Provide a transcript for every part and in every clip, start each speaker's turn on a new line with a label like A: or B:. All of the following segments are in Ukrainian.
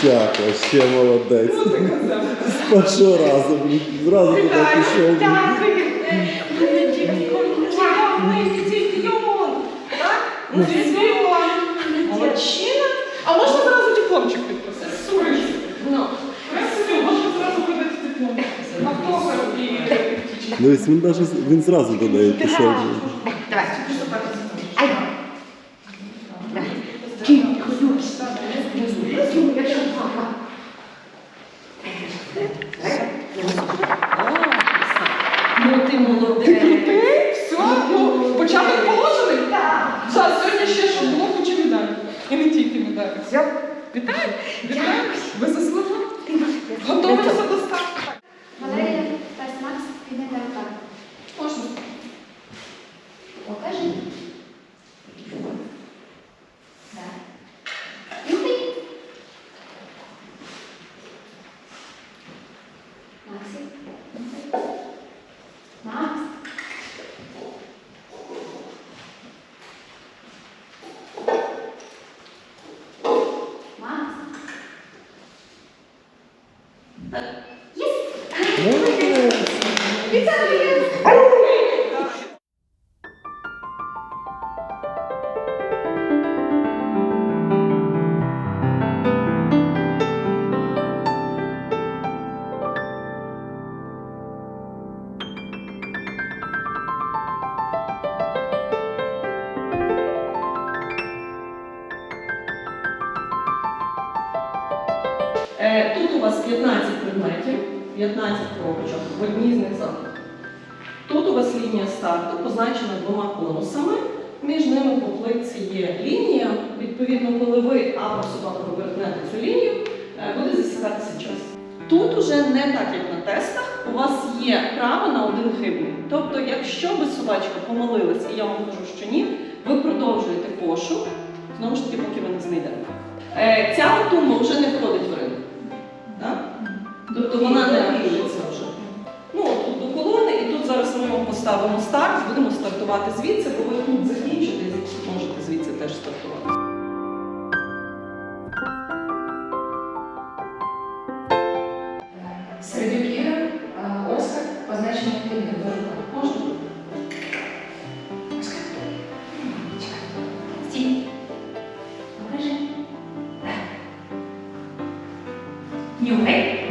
A: Крутяк, вообще молодець. З першого разу, блін, зразу туди пішов.
B: Дякую.
C: Молодчина.
B: А можна зразу дипломчик підписати? Супер.
C: Ну,
B: Красиво, можна зразу подати диплом. Автограф і
A: Дивись, він даже він зразу туди пішов.
D: Давай. Ай.
C: Є лінія. Відповідно, коли ви або собаку перетнете цю лінію, е, буде засікатися час. Тут уже не так, як на тестах, у вас є право на один хибний. Тобто, якщо би собачка помилилась, і я вам кажу, що ні, ви продовжуєте пошук, знову ж таки, поки ви не знайдете. Ця тумба вже не входить в ринок. Так? Тобто вона не рахується вже. Ну, от тут до колони, і тут зараз ми вам поставимо старт, будемо стартувати звідси, бо ви тут закінчите можете звідси теж стартувати.
D: Середюкіра, Оскар, позначення рука.
C: Можна?
D: Оскар. Стій. Покажи. Так. Нюхай.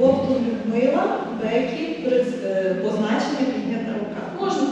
D: Бовтун Людмила, Бекі, е, позначення піднята рука.
C: Можна?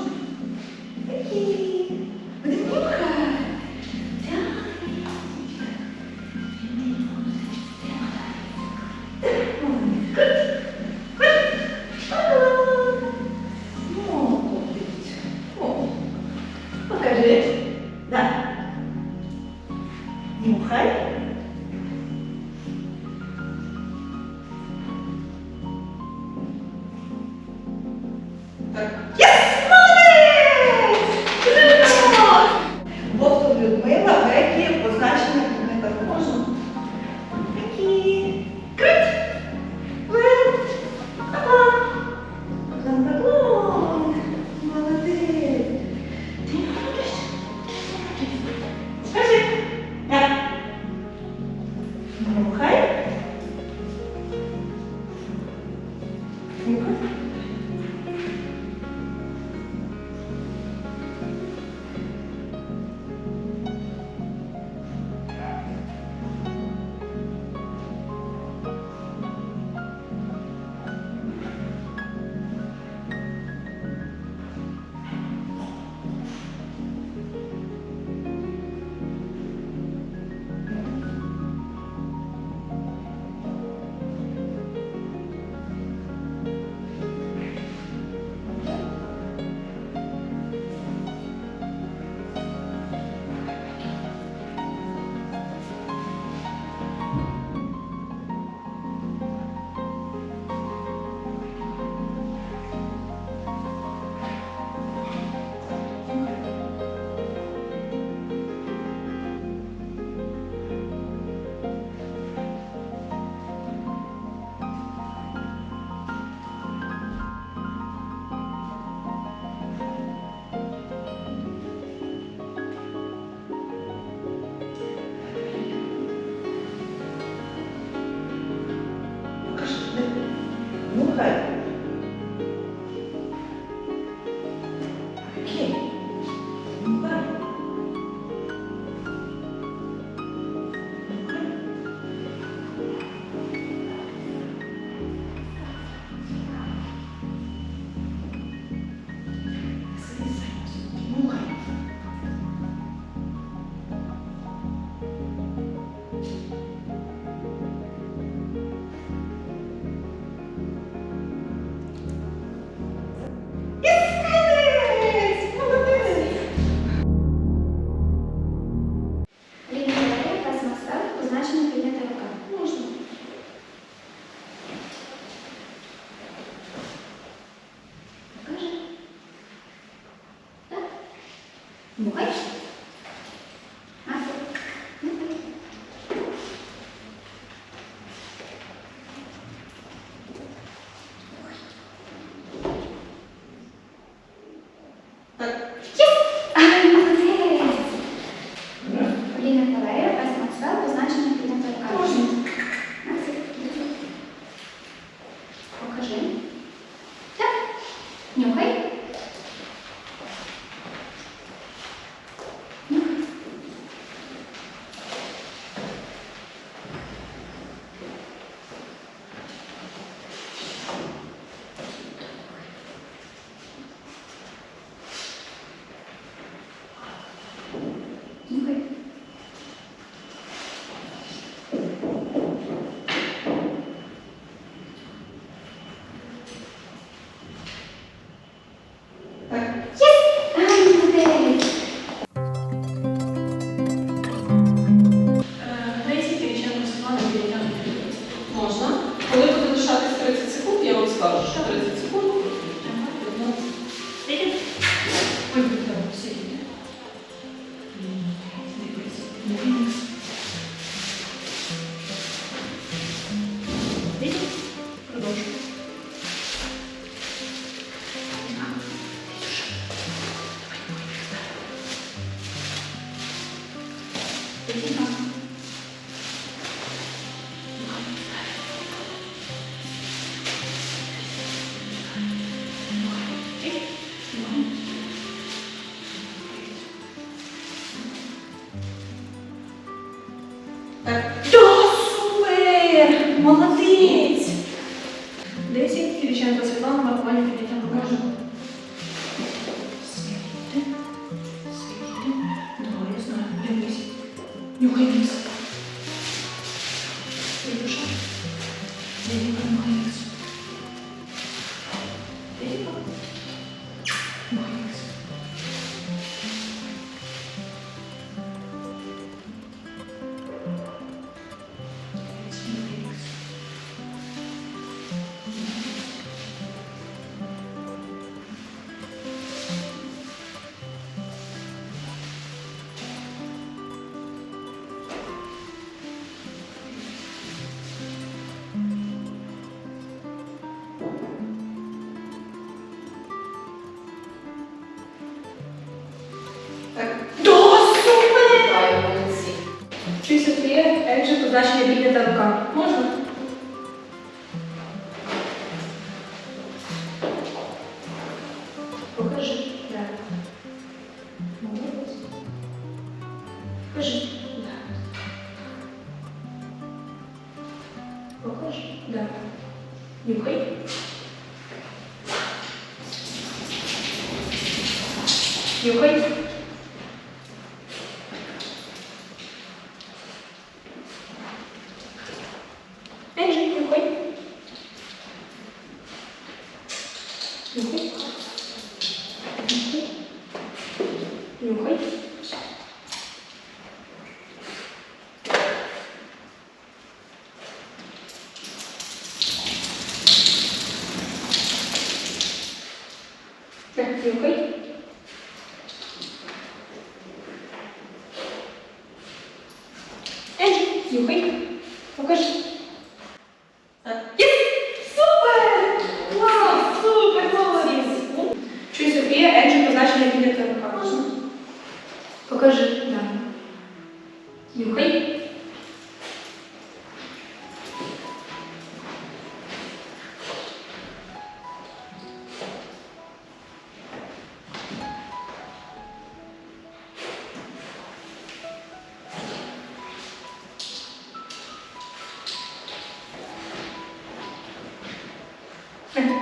E: Так.
D: Да, супер! Молодець!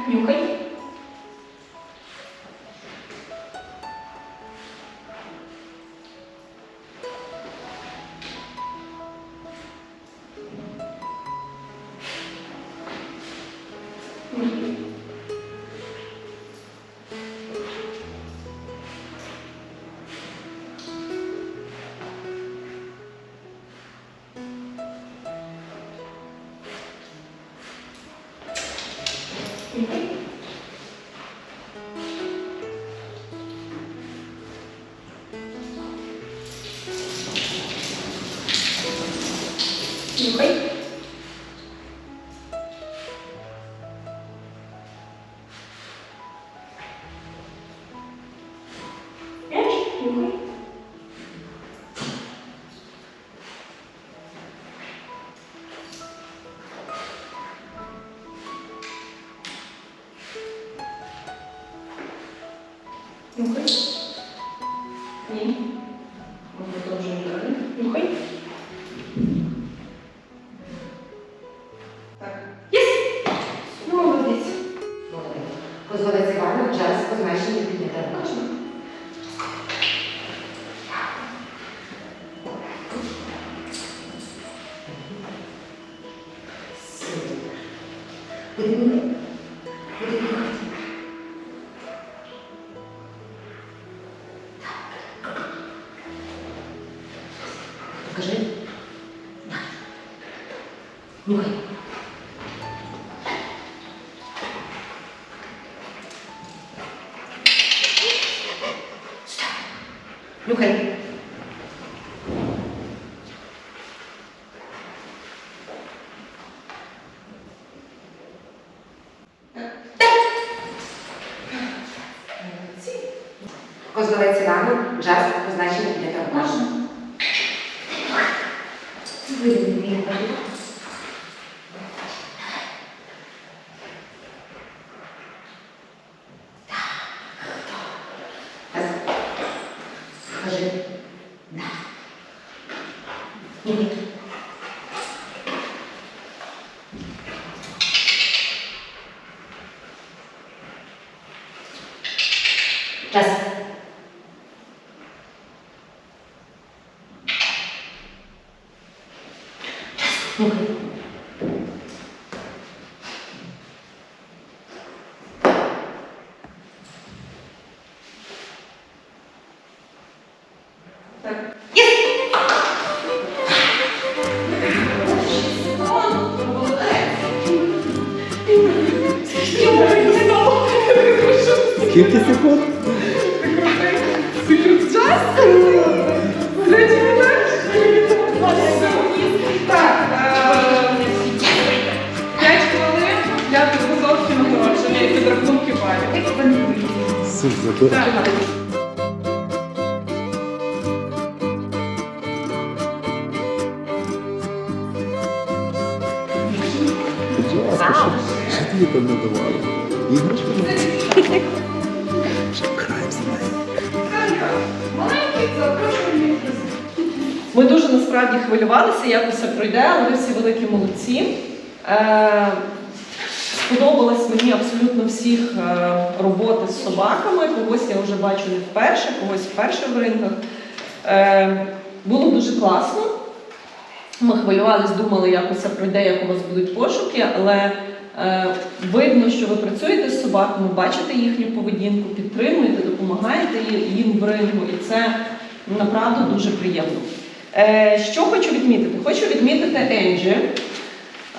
D: Нюхай. Нюхай. Позволить Івану час по зменшенню руку. Козловець Івану, джаз, позначення для того.
E: Можна.
D: Виведи мені руку. Раз. Скажи. Да. Ні. Час. Нюхай.
C: Так.
A: Скільки секунд?
B: Час? Третій? Так, п'ять хвилин для підготовки нагородження і підрахунки балів.
A: Суд тобі не давали? Граємося?
B: Маленький запрошую.
C: Ми дуже насправді хвилювалися, як усе пройде, але ви всі великі молодці. Е, сподобалось мені абсолютно всіх е, роботи з собаками. Когось я вже бачу не вперше, когось вперше в ринках. Е, було дуже класно. Ми хвилювались, думали, як усе пройде, як у вас будуть пошуки, але видно, що ви працюєте з собаками, бачите їхню поведінку, підтримуєте, допомагаєте їм в рингу, і це направду дуже приємно. Е, що хочу відмітити? Хочу відмітити Енджі.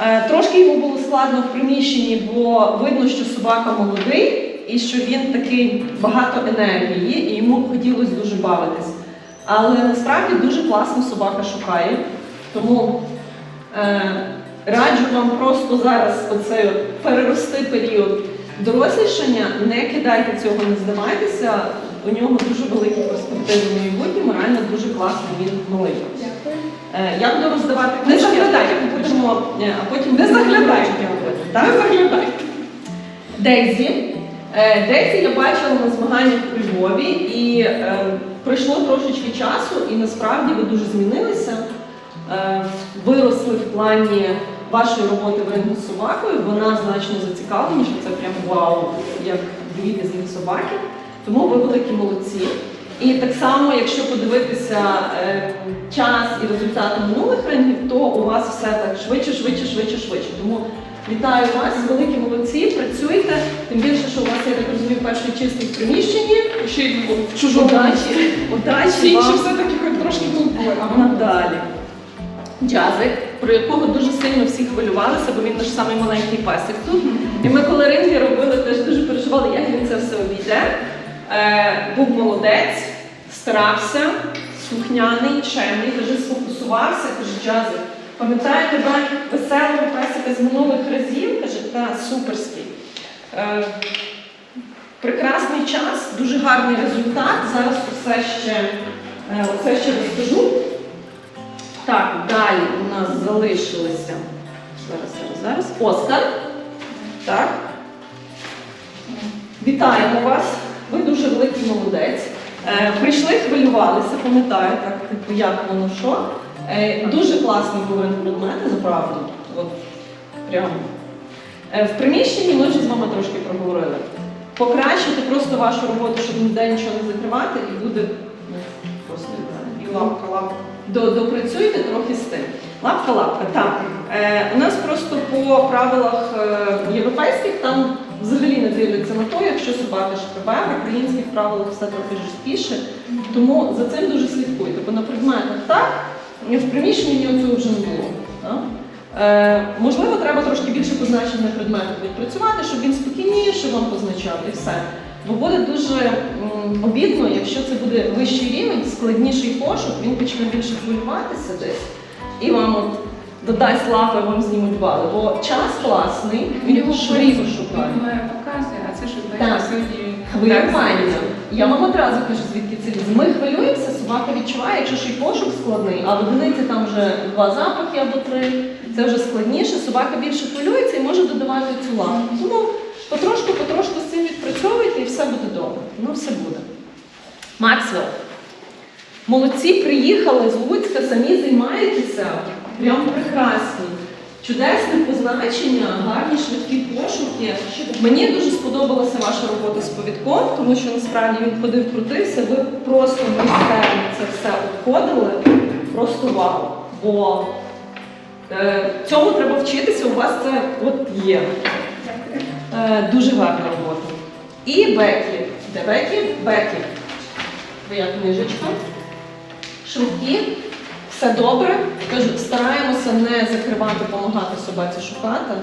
C: Е, трошки йому було складно в приміщенні, бо видно, що собака молодий і що він такий багато енергії, і йому хотілося дуже бавитись. Але насправді дуже класно собака шукає. Тому е, раджу вам просто зараз оцей перерости період дорослішання, не кидайте цього, не здавайтеся. У нього дуже великі перспективи в майбутньому, реально дуже класний він малий. Е, Я буду роздавати
B: Не
C: книжки, а потім будемо, е, а потім
B: Не
C: будемо
B: заглядай.
C: Так?
B: Не заглядай.
C: Дейзі. Е, Дейзі я бачила на змаганнях у Львові і е, пройшло трошечки часу, і насправді ви дуже змінилися. Виросли в плані вашої роботи в рингу з собакою, вона значно зацікавленіша, це прям вау, як дві різних собаки. Тому ви великі молодці. І так само, якщо подивитися е, час і результати минулих рингів, то у вас все так швидше, швидше, швидше, швидше. Тому вітаю вас, великі молодці, працюйте. Тим більше, що у вас, я так розумію, перший чистий в приміщенні.
B: Ще й в чужому.
C: Удачі, удачі
B: Всі інші
C: вам
B: все-таки хоч трошки тут були, а вона
C: надалі. Джазик, про якого дуже сильно всі хвилювалися, бо він наш самий маленький песик тут. І ми, коли ринги робили, теж дуже переживали, як він це все обійде. Е, був молодець, старався, слухняний, чемний, дуже сфокусувався, каже, Джазик. Пам'ятаю тебе веселого песика з минулих разів, каже, та суперський. Е, прекрасний час, дуже гарний результат. Зараз усе ще, е, усе ще розкажу. Так, далі у нас залишилося. Зараз, зараз, зараз. Оскар. Так. Вітаємо вас. Ви дуже великий молодець. Е, прийшли, хвилювалися, пам'ятаю, так, типу, як воно що. Е, дуже класний був предмети, заправду. От, прямо. Е, в приміщенні ми вже з вами трошки проговорили. Покращити просто вашу роботу, щоб ніде нічого не закривати, і буде ну, просто
B: і лапка, лапка.
C: До- допрацюйте трохи з тим. Лапка, лапка, так. Е, у нас просто по правилах е, європейських там взагалі не дивляться на то, якщо собака шкребе, в українських правилах все трохи жорсткіше. Тому за цим дуже слідкуйте. Бо на предметах так, в приміщенні цього вже не було. Е, можливо, треба трошки більше позначених предметів відпрацювати, щоб він спокійніше вам позначав і все. Бо буде дуже обідно, якщо це буде вищий рівень, складніший пошук, він почне більше хвилюватися десь і вам от додасть лапи, вам знімуть бали. Бо час класний, він швидко шукає.
F: Має показує, а це здається сьогодні.
C: Хвилювання. Я вам одразу кажу, звідки це лізе. Ми хвилюємося, собака відчуває, якщо ще й пошук складний, а в одиниці там вже два запахи або три. Це вже складніше, собака більше хвилюється і може додавати цю лапу. Тому потрошку, потрошку з цим відпрацьовуйте і все буде добре. Воно все буде. Максвелл. Молодці приїхали з Луцька, самі займаєтеся. Прям прекрасні. Чудесне позначення, гарні швидкі пошуки. Мені дуже сподобалася ваша робота з повідком, тому що насправді він ходив, крутився. Ви просто майстерно це все обходили. Просто вау. Бо е, цьому треба вчитися, у вас це от є. Е, дуже гарна робота. І Бекі. Де Бекі? Бекі. Твоя книжечка. Швидкі. Все добре. Кажу, стараємося не закривати, допомагати собаці шукати.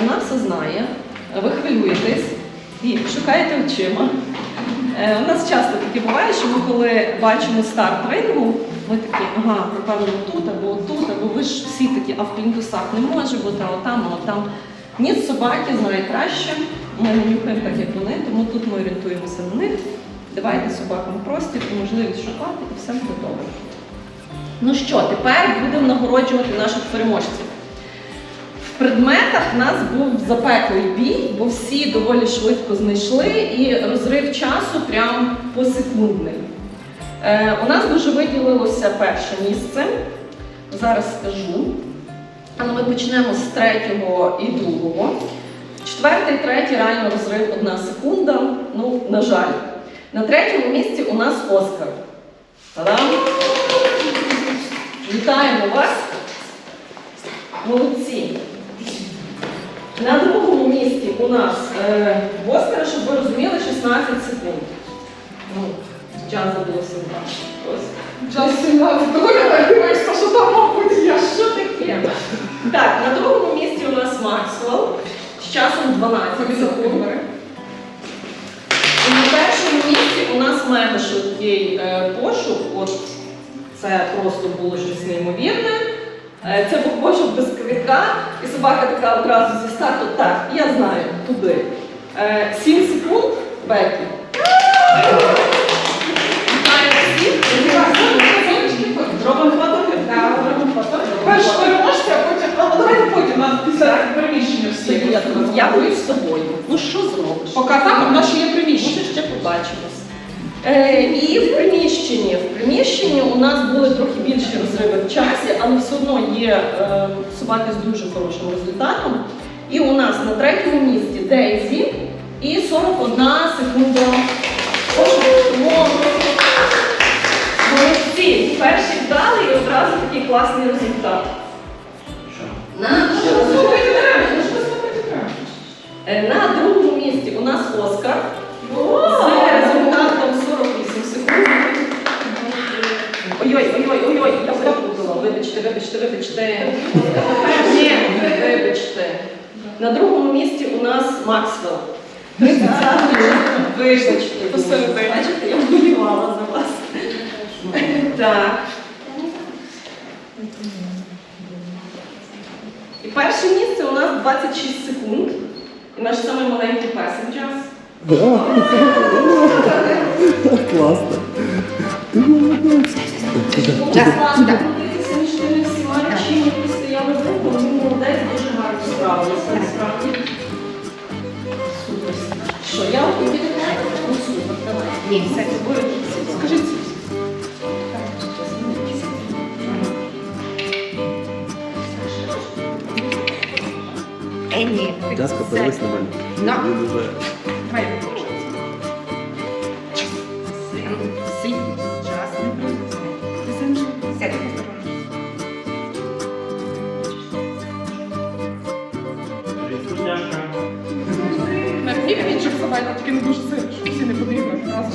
C: Вона все знає. Ви хвилюєтесь і шукаєте очима. Е, У нас часто таке буває, що ми коли бачимо старт рингу, ми такі, ага, напевно, тут або тут, або ви ж всі такі, а в плінтусах не може бути, а отам, а отам. Ні, собаки знають краще. Ми не нюхаємо так, як вони, тому тут ми орієнтуємося на них. Давайте собакам простір і можливість шукати, і все буде добре. Ну що, тепер будемо нагороджувати наших переможців. В предметах в нас був запеклий бій, бо всі доволі швидко знайшли і розрив часу прям посекундний. Е, у нас дуже виділилося перше місце. Зараз скажу. Але ми почнемо з третього і другого. Четвертий третій реально розрив одна секунда. Ну, на жаль. На третьому місці у нас Оскар. Та-дам! Вітаємо вас! Молодці! На другому місці у нас е, Оскара, щоб ви розуміли, 16 секунд. Ну, час забулося Ось.
B: Час 17. Коли ти дивишся, що там, мабуть, є?
C: Що таке? Так, на другому місці у нас Максвелл з часом 12 секунд. І на першому місці у нас мега швидкий е, пошук. От це просто було щось неймовірне. Е, це був пошук без квітка, і собака така одразу зі старту. Так, я знаю, туди. Е, 7 секунд, Бекі.
B: Перш переможця, а потім, а давайте потім на після приміщення всі.
C: Я, я боюсь з тобою. Ну що зробиш?
B: Поки так, у нас ще є приміщення.
C: Може, ще побачимось. Е, і в приміщенні. В приміщенні у нас були трохи більші розриви в часі, але все одно є е, собаки з дуже хорошим результатом. І у нас на третьому місці Дейзі і 41 секунда. Тому Молодці, перші вдали і одразу такий класний результат. На,
B: слухайте.
C: Е, на другому місці у нас Оскар з результатом 48 секунд. Ой-ой, ой-ой, ой-ой, я перепутала. Вибачте, вибачте, вибачте. Ні, вибачте. На другому місці у нас Максвелл. Вибачте. Бачите, я вболівала за вас. Так. І перше місце у нас 26 секунд. І наш самий маленький песик час.
A: Класно. Ти
C: молодець. Дуже гарно справився. Насправді. Супер. Що, я відповідаю? Ну, супер, давай.
D: Ні, все.
B: Скажіть,
D: Е, ні.
A: Тяска, подивись на мене.
D: На.
A: Він уже
B: давай.
D: Сидь. Час не прийде. Сядь, осторожно.
B: На пів інших собак, тільки не дуже сильно, щоб всі не подивили. Раз.